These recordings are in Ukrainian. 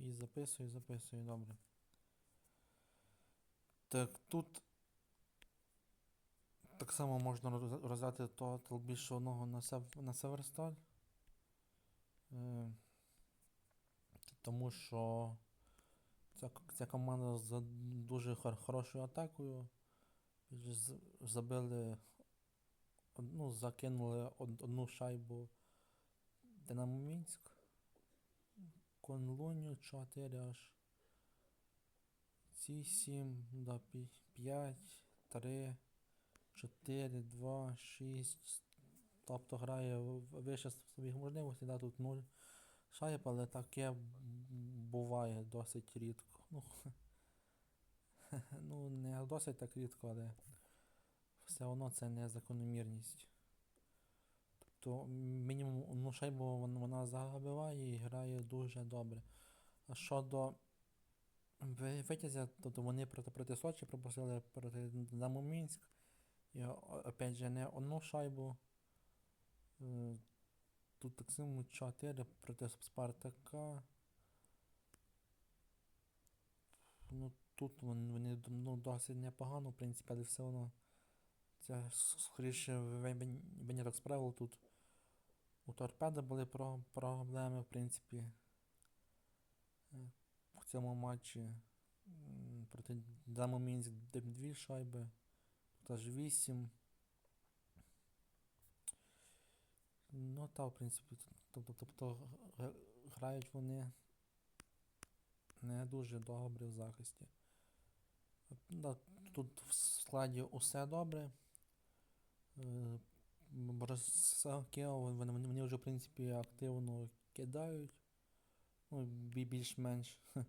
І записую, записую, добре. Так, тут так само можна роз- роздати тотал більше одного на, на Северсталь. Е, тому що ця, ця команда з дуже хор- хорошою атакою. Забили, ну, закинули од- одну шайбу Динамо Мінськ. Конлуню 4 аж. Ці 7, да, 5, 3, 4, 2, 6. Тобто грає вище своїх можливостей, да, тут 0 шайб, але таке буває досить рідко. Ну, ну не досить так рідко, але все одно це не закономірність. Тобто мінімум одну шайбу вона забиває і грає дуже добре. А щодо ви- витязя, тобто вони проти, проти Сочі пропустили проти Динамо Мінськ. І опять же не одну шайбу. Е, Тут так само 4 проти Спартака. Ну, тут вони, ну, досить непогано, в принципі, але все одно. Це скоріше вин- виняток з правил тут. У торпеда були про, проблеми, в принципі. Е, В цьому матчі проти Динамо Мінськ д- дві шайби. Тут аж 8. Ну та, в принципі, тобто, тобто грають вони не дуже добре в захисті. Е, тут в складі усе добре. Борисакео, вони, вони вже, в принципі, активно кидають. Ну, більш-менш.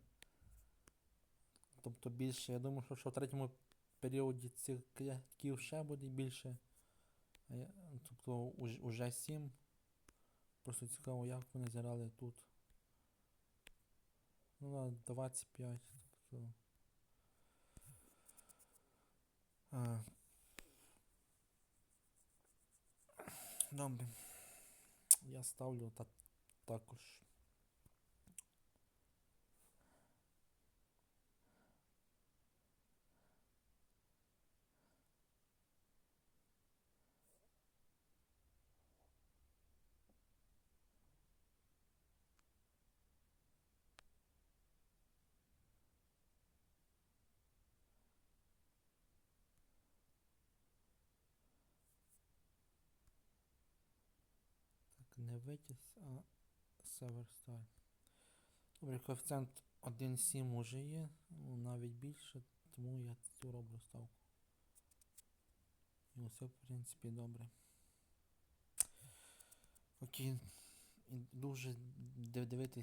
Тобто більше, я думаю, що, що в третьому періоді цих кидків ще буде більше. Тобто уж, уже 7. Просто цікаво, як вони зіграли тут. Ну, да, 25. Тобто. А. Добре. Я ставлю та, також. Так, не витязь, а Северстар. Добре, коефіцієнт 1,7 уже є, ну, навіть більше, тому я цю роблю ставку. І усе, в принципі, добре. Окей. Дуже див- дивитись